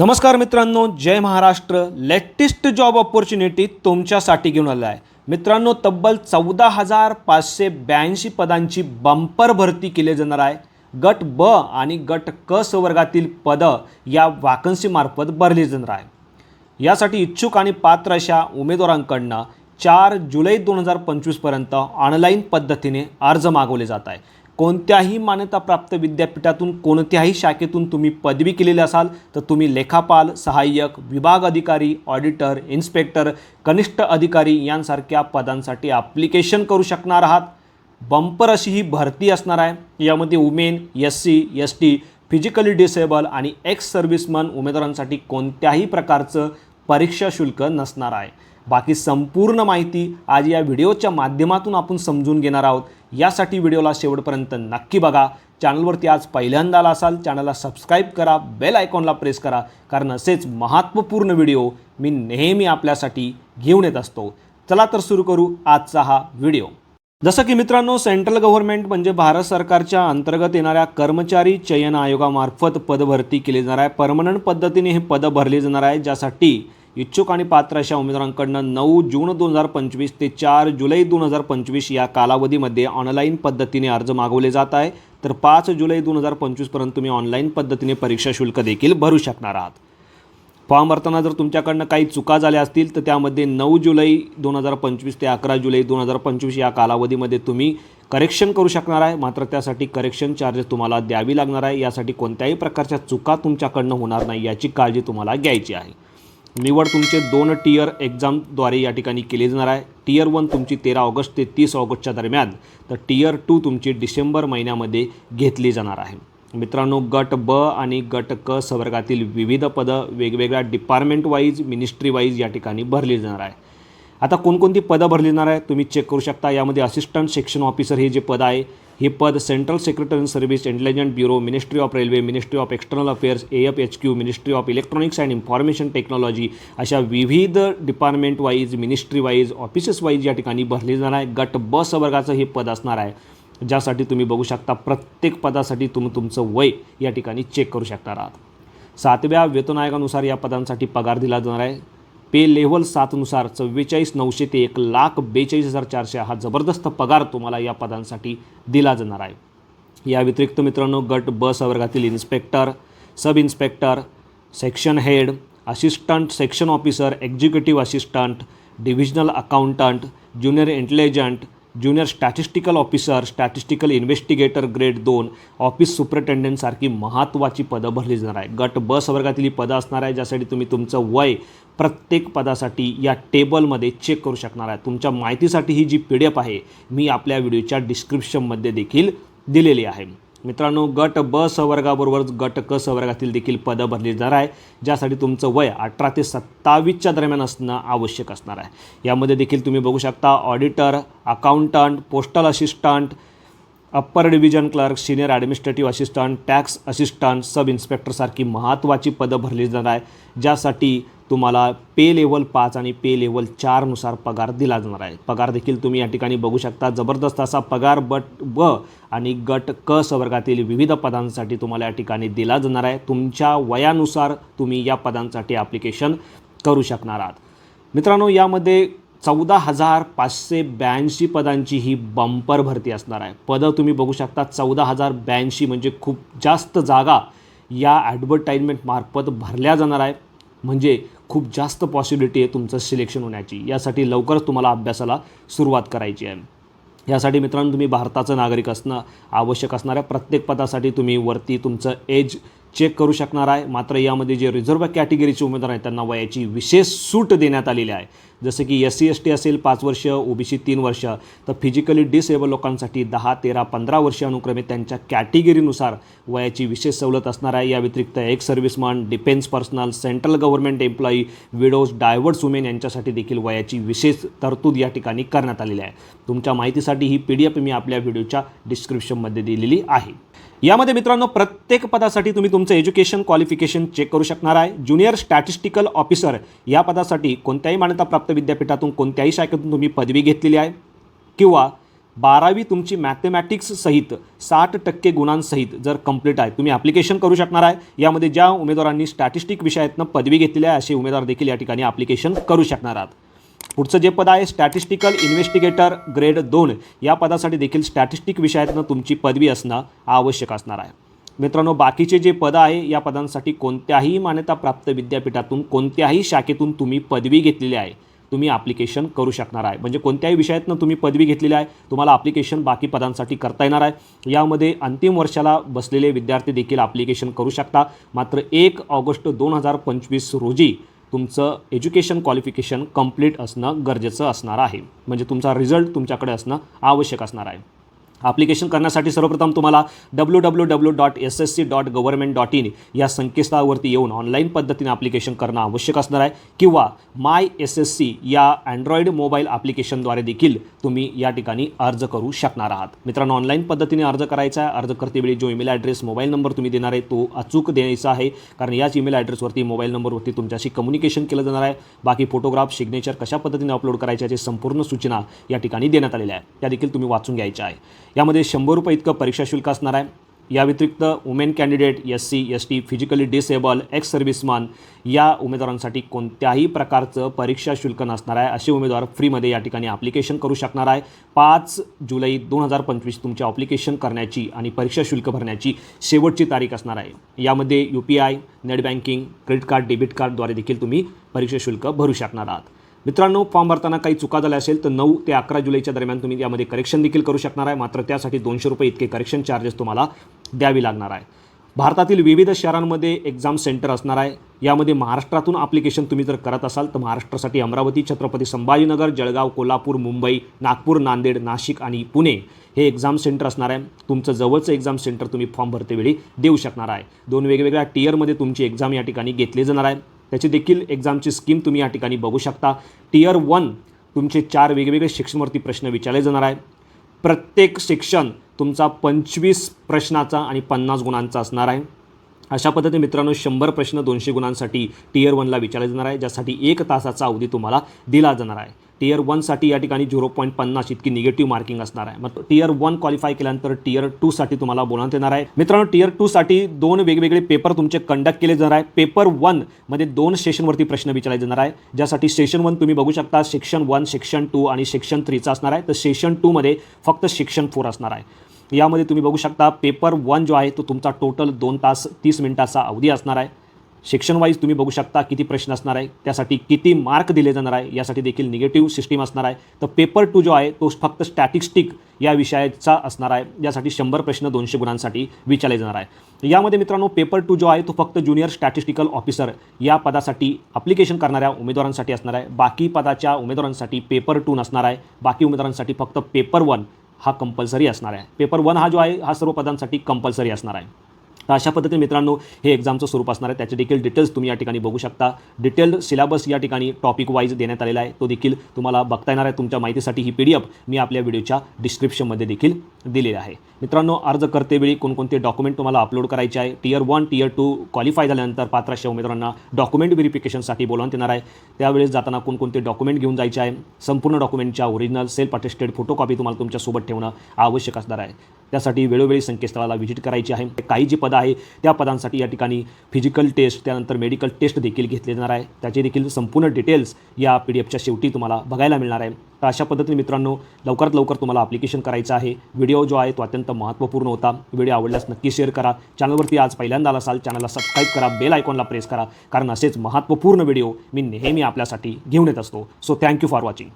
नमस्कार मित्रांनो जय महाराष्ट्र. लेटेस्ट जॉब ऑपॉर्च्युनिटी तुमच्यासाठी घेऊन आला आहे मित्रांनो तब्बल चौदा हजार पाचशे ब्याऐंशी पदांची बंपर भरती केली जाणार आहे. गट ब आणि गट क संवर्गातील पदं या वाकन्सीमार्फत भरली जाणार आहे. यासाठी इच्छुक आणि पात्र अशा उमेदवारांकडनं चार जुलै दोन हजार पंचवीसपर्यंत ऑनलाईन पद्धतीने अर्ज मागवले जात आहे. कोणत्याही मान्यताप्राप्त विद्यापीठातून कोणत्याही शाखेतून तुम्ही पदवी केलेली असाल तर तुम्ही लेखापाल सहाय्यक विभाग अधिकारी ऑडिटर इन्स्पेक्टर कनिष्ठ अधिकारी यांसारख्या पदांसाठी ॲप्लिकेशन करू शकणार आहात. बंपर अशी ही भरती असणार आहे. यामध्ये women S C S T physically disable आणि एक्स सर्व्हिसमन उमेदवारांसाठी कोणत्याही प्रकारचं परीक्षा शुल्क नसणार आहे. बाकी संपूर्ण माहिती आज या व्हिडिओच्या माध्यमातून आपण समजून घेणार आहोत. यासाठी व्हिडिओला शेवटपर्यंत नक्की बघा. चॅनलवरती आज पहिल्यांदा आला असाल चॅनलला सबस्क्राईब करा बेल आयकॉनला प्रेस करा कारण असेच महत्त्वपूर्ण व्हिडिओ मी नेहमी आपल्यासाठी घेऊन येत असतो. चला तर सुरू करू आजचा हा व्हिडिओ. जसं की मित्रांनो सेंट्रल गव्हर्नमेंट म्हणजे भारत सरकारच्या अंतर्गत येणाऱ्या कर्मचारी चयन आयोगामार्फत पदभरती केली जाणार आहे. परमनंट पद्धतीने हे पदं भरली जाणार आहे ज्यासाठी इच्छुक आणि पात्र अशा उमेदवारांकडनं नऊ जून दोन हजार पंचवीस ते चार जुलै दोन हजार पंचवीस या कालावधीमध्ये ऑनलाईन पद्धतीने अर्ज मागवले जात आहे. तर पाच जुलै दोन हजार पंचवीसपर्यंत तुम्ही ऑनलाईन पद्धतीने परीक्षा शुल्क देखील भरू शकणार आहात. फॉर्म भरताना जर तुमच्याकडनं काही चुका झाल्या असतील तर त्यामध्ये नऊ जुलै दोन हजार पंचवीस ते अकरा जुलै दोन हजार पंचवीस या कालावधीमध्ये तुम्ही करेक्शन करू शकणार आहे. मात्र त्यासाठी करेक्शन चार्जेस तुम्हाला द्यावी लागणार आहे. यासाठी कोणत्याही प्रकारच्या चुका तुमच्याकडनं होणार नाही याची काळजी तुम्हाला घ्यायची आहे. निवड तुमचे दोन टियर एक्झामद्वारे या ठिकाणी केली जाणार आहे. टियर वन तुमची तेरा ऑगस्ट ते तीस ऑगस्टच्या दरम्यान तर टियर टू तुमची डिसेंबर महिन्यामध्ये घेतली जाणार आहे. मित्रांनो गट ब आणि गट क संवर्गातील विविध पदं वेगवेगळ्या डिपार्टमेंट वाईज मिनिस्ट्री वाईज या ठिकाणी भरली जाणार आहे. आता कोणकोणती पदं भरली जाणार आहे तुम्ही चेक करू शकता. यामध्ये असिस्टंट सेक्शन ऑफिसर हे जे पद आहे हे पद central secretary service intelligent bureau ministry of railway ministry of external affairs A F H Q ministry of electronics and information technology अशा विविध department wise ministry wise offices wise या ठिकाणी भरले जाणार आहे. गट ब संवर्गाचं हे पद असणार आहे ज्यासाठी तुम्ही बघू शकता प्रत्येक पदासाठी तुम्ही तुमचं वय या ठिकाणी चेक करू शकणार आहात. सातव्या वेतन आयोगानुसार या पदांसाठी पगार दिला जाणार आहे. पे लेव्हल सातनुसार चव्वेचाळीस नऊशे ते एक लाख बेचाळीस हजार चारशे हा जबरदस्त पगार तुम्हाला या पदांसाठी दिला जाणार आहे. या व्यतिरिक्त मित्रांनो गट ब संवर्गातील inspector sub inspector section head assistant section officer executive assistant divisional accountant junior intelligent junior statistical officer statistical investigator grade दोन ऑफिस सुपरिटेंडंटसारखी महत्त्वाची पदं भरली जाणार आहे गट ब वर्गातील ही पदं असणार आहे ज्यासाठी तुम्ही तुमचं वय प्रत्येक पदासाठी या टेबलमध्ये चेक करू शकणार आहे तुमच्या माहितीसाठी ही जी पी डी एफ आहे मी आपल्या व्हिडिओच्या डिस्क्रिप्शनमध्ये देखील दिलेली आहे. मित्रांनो गट ब संवर्गाबरोबरच गट क संवर्गातील देखील पदं भरली जाणार आहे. ज्यासाठी तुमचं वय अठरा ते सत्तावीसच्या दरम्यान असणं आवश्यक असणार आहे. यामध्ये देखील तुम्ही बघू शकता auditor accountant postal assistant upper division clerk senior administrative assistant tax assistant sub इन्स्पेक्टरसारखी महत्त्वाची पदं भरली जाणार आहे. ज्यासाठी तुम्हाला पे लेवल पाच आणि पे लेवल चारनुसार पगार दिला जाणार आहे. पगार देखील तुम्ही या ठिकाणी बघू शकता. जबरदस्त असा पगार बट ब आणि गट क संवर्गातील विविध पदांसाठी तुम्हाला या ठिकाणी दिला जाणार आहे. तुमच्या वयानुसार तुम्ही या पदांसाठी ॲप्लिकेशन करू शकणार आहात. मित्रांनो यामध्ये चौदा हजार पाचशे ब्याऐंशी पदांची ही बंपर भरती असणार आहे. पदं तुम्ही बघू शकता. चौदा हजार ब्याऐंशी म्हणजे खूप जास्त जागा या ॲडव्हर्टाईजमेंटमार्फत भरल्या जाणार आहे. म्हणजे खूप जास्त पॉसिबिलिटी आहे तुमचं सिलेक्शन होण्याची. यासाठी लवकरच तुम्हाला अभ्यासाला सुरुवात करायची आहे. यासाठी मित्रांनो तुम्ही भारताचं नागरिक असणं आवश्यक असणाऱ्या प्रत्येक पदासाठी तुम्ही वरती तुमचं एज चेक करू शकणार आहे. मात्र यामध्ये जे रिझर्व कॅटेगरीचे उमेदवार आहेत त्यांना वयाची विशेष सूट देण्यात आलेली आहे. जसं की एस सी एस टी असेल पाच वर्ष ओ बी सी तीन वर्ष तर फिजिकली डिसेबल लोकांसाठी दहा तेरा पंधरा वर्ष अनुक्रमे त्यांच्या कॅटेगरीनुसार वयाची विशेष सवलत असणार आहे. या व्यतिरिक्त ex servicemen defence personnel central government employee widows divorce women यांच्यासाठी देखील वयाची विशेष तरतूद या ठिकाणी करण्यात आलेली आहे. तुमच्या माहितीसाठी ही पी डी एफ मी आपल्या व्हिडिओच्या डिस्क्रिप्शनमध्ये दिलेली आहे. यामध्ये मित्रांनो प्रत्येक पदासाठी तुम्ही तुमचं एज्युकेशन क्वालिफिकेशन चेक करू शकणार आहे. ज्युनियर स्टॅटिस्टिकल ऑफिसर या पदासाठी कोणत्याही मान्यताप्राप्त विद्यापीठातून कोणत्याही शाखेतून तुम्ही पदवी घेतलेली आहे. किंवा बारावी तुमची मॅथमॅटिक्स सहित साठ टक्के गुणांसहित जर कंप्लीट आहे तुम्ही ॲप्लिकेशन करू शकणार आहे. यामध्ये ज्या उमेदवारांनी स्टॅटिस्टिक विषयातनं पदवी घेतलेली आहे असे उमेदवार देखील या ठिकाणी ॲप्लिकेशन करू शकणार आहात. पुढचं जे पद आहे स्टॅटिस्टिकल इन्व्हेस्टिगेटर ग्रेड दोन. या पदासाठी देखील स्टॅटिस्टिक विषयातनं तुमची पदवी असणं आवश्यक असणार आहे. मित्रांनो बाकीचे जे पदं आहे या पदांसाठी कोणत्याही मान्यताप्राप्त विद्यापीठातून कोणत्याही शाखेतून तुम्ही पदवी घेतलेली आहे तुम्ही ॲप्लिकेशन करू शकणार आहे. म्हणजे कोणत्याही विषयातनं तुम्ही पदवी घेतलेली आहे तुम्हाला ॲप्लिकेशन बाकी पदांसाठी करता येणार आहे. यामध्ये अंतिम वर्षाला बसलेले विद्यार्थी देखील ॲप्लिकेशन करू शकता. मात्र एक ऑगस्ट दोन हजार पंचवीस रोजी तुमचं एज्युकेशन क्वालिफिकेशन कंप्लीट असणं गरजेचं असणार आहे. म्हणजे तुमचा रिझल्ट तुमच्याकडे असणं आवश्यक असणार आहे. ॲप्लिकेशन करण्यासाठी सर्वप्रथम तुम्हाला W W W dot S S C dot government dot in या संकेतस्थळावरती येऊन ऑनलाईन पद्धतीने ॲप्लिकेशन करणं आवश्यक असणार आहे. किंवा माय एस एस सी या अँड्रॉइड मोबाईल ॲप्लिकेशनद्वारे देखील तुम्ही या ठिकाणी अर्ज करू शकणार आहात. मित्रांनो ऑनलाईन पद्धतीने अर्ज करायचा आहे. अर्ज करतेवेळी जो ईमेल ॲड्रेस मोबाईल नंबर तुम्ही देणार आहे तो अचूक द्यायचा आहे. कारण याच ईमेल ॲड्रेसवरती मोबाईल नंबरवरती तुमच्याशी कम्युनिकेशन केलं जाणार आहे. बाकी फोटोग्राफ सिग्नेचर कशा पद्धतीने अपलोड करायच्या याची संपूर्ण सूचना या ठिकाणी देण्यात आलेल्या आहे. त्या देखील तुम्ही वाचून घ्यायच्या आहे. यामध्ये शंभर रुपये इतकं परीक्षा शुल्क असणार आहे. या व्यतिरिक्त women candidate S C S T physically disable ex serviceman या उमेदवारांसाठी कोणत्याही प्रकारचं परीक्षा शुल्क नसणार आहे. असे उमेदवार फ्रीमध्ये या ठिकाणी ॲप्लिकेशन करू शकणार आहे. पाच जुलै दोन हजार पंचवीस तुमच्या ॲप्लिकेशन करण्याची आणि परीक्षा शुल्क भरण्याची शेवटची तारीख असणार आहे. यामध्ये U P I net banking credit card debit कार्डद्वारे देखील तुम्ही परीक्षा शुल्क भरू शकणार आहात. मित्रांनो फॉर्म भरताना काही चुका झाल्या असेल तर नऊ ते अकरा जुलैच्या दरम्यान तुम्ही यामध्ये करेक्शन देखील करू शकणार आहे. मात्र त्यासाठी दोनशे रुपये इतके करेक्शन चार्जेस तुम्हाला द्यावी लागणार आहे. भारतातील विविध शहरांमध्ये एक्झाम सेंटर असणार आहे. यामध्ये महाराष्ट्रातून ॲप्लिकेशन तुम्ही जर करत असाल तर महाराष्ट्रासाठी अमरावती छत्रपती संभाजीनगर जळगाव कोल्हापूर मुंबई नागपूर नांदेड नाशिक आणि पुणे हे एक्झाम सेंटर असणार आहे. तुमचं जवळचं एक्झाम सेंटर तुम्ही फॉर्म भरतेवेळी देऊ शकणार आहे. दोन वेगवेगळ्या टियरमध्ये तुमची एक्झाम या ठिकाणी घेतली जाणार आहे. त्याची देखील एक्झामची स्कीम तुम्ही या ठिकाणी बघू शकता. टियर वन तुमचे चार वेगवेगळे शिक्षणवरती प्रश्न विचारले जाणार आहे प्रत्येक शिक्षण तुमचा पंचवीस प्रश्नाचा आणि पन्नास गुणांचा असणार आहे. अशा पद्धतीने मित्रांनो शंभर प्रश्न दोनशे गुणांसाठी टीयर वनला विचारले जाणार आहे ज्यासाठी एक तासाचा अवधी तुम्हाला दिला जाणार आहे. टीयर वनसाठी या ठिकाणी झिरो पॉईंट पन्नास इतकी निगेटिव्ह मार्किंग असणार आहे. मग टीयर वन क्वालिफाय केल्यानंतर टीयर टूसाठी तुम्हाला बोलवण्यात येणार आहे. मित्रांनो टीयर टूसाठी दोन वेगवेगळे पेपर तुमचे कंडक्ट केले जाणार आहे. पेपर वनमध्ये दोन सेशनवरती प्रश्न विचारले जाणार आहे. ज्यासाठी सेशन वन तुम्ही बघू शकता सेक्शन वन सेक्शन टू आणि सेक्शन थ्रीचा असणार आहे. तर सेशन टूमध्ये फक्त सेक्शन फोर असणार आहे. यामध्ये तुम्ही बघू शकता पेपर वन जो आहे तो तुमचा टोटल दोन तास तीस मिनिटाचा अवधी असणार आहे. शिक्षणवाईज तुम्ही बघू शकता किती प्रश्न असणार आहे त्यासाठी किती मार्क दिले जाणार आहे यासाठी देखील निगेटिव्ह सिस्टीम असणार आहे. तर पेपर टू जो आहे तो फक्त स्टॅटिस्टिक या विषयाचा असणार आहे यासाठी शंभर प्रश्न दोनशे गुणांसाठी विचारले जाणार आहे. यामध्ये मित्रांनो पेपर टू जो आहे तो फक्त ज्युनियर स्टॅटिस्टिकल ऑफिसर या पदासाठी अप्लिकेशन करणाऱ्या उमेदवारांसाठी असणार आहे. बाकी पदाच्या उमेदवारांसाठी पेपर टू नसणार आहे. बाकी उमेदवारांसाठी फक्त पेपर वन हा कंपल्सरी असणार आहे. पेपर वन हा जो आहे हा सर्व पदांसाठी कंपल्सरी असणार आहे. तर अशा पद्धतीने मित्रांनो हे एक्झामचं स्वरूप असणार आहे. त्याचे देखील डिटेल्स तुम्ही या ठिकाणी बघू शकता. डिटेल सिलेबस या ठिकाणी टॉपिक वाईज देण्यात आलेला आहे. तो देखील तुम्हाला बघता येणार आहे. तुमच्या माहितीसाठी ही पी डी एफ मी आपल्या व्हिडिओच्या डिस्क्रिप्शनमध्ये देखील दिलेली आहे. मित्रांनो अर्ज करतेवेळी कोणकोणते डॉक्युमेंट तुम्हाला अपलोड करायचे आहे? Tier one tier two qualify झाल्यानंतर पात्र अशा उमेदवारांना डॉक्युमेंट व्हेरिफिकेशनसाठी बोलावण्यात येणार आहे. त्यावेळेस जाताना कोणकोणते डॉक्युमेंट घेऊन जायचे आहे? संपूर्ण डॉक्युमेंटच्या ओरिजिनल सेल्फ अटेस्टेड फोटोकॉपी तुम्हाला तुमच्यासोबत ठेवणं आवश्यक असणार आहे. त्यासाठी वेळोवेळी संकेतस्थळाला व्हिजिट करायची आहे. काही जी पदं आहे त्या पदांसाठी या ठिकाणी फिजिकल टेस्ट त्यानंतर मेडिकल टेस्ट देखील घेतले जाणार आहे. त्याचे देखील संपूर्ण डिटेल्स या पी डी एफच्या शेवटी तुम्हाला बघायला मिळणार आहे. तर अशा पद्धतीने मित्रांनो लवकरात लवकर तुम्हाला ॲप्लिकेशन करायचं आहे. व्हिडिओ जो आहे तो अत्यंत महत्त्वपूर्ण होता. व्हिडिओ आवडल्यास नक्की शेअर करा. चॅनलवरती आज पहिल्यांदा आला असाल चॅनलला सबस्क्राईब करा. बेल आयकॉनला प्रेस करा. कारण असेच महत्त्वपूर्ण व्हिडिओ मी नेहमी आपल्यासाठी घेऊन येत असतो. So thank you for watching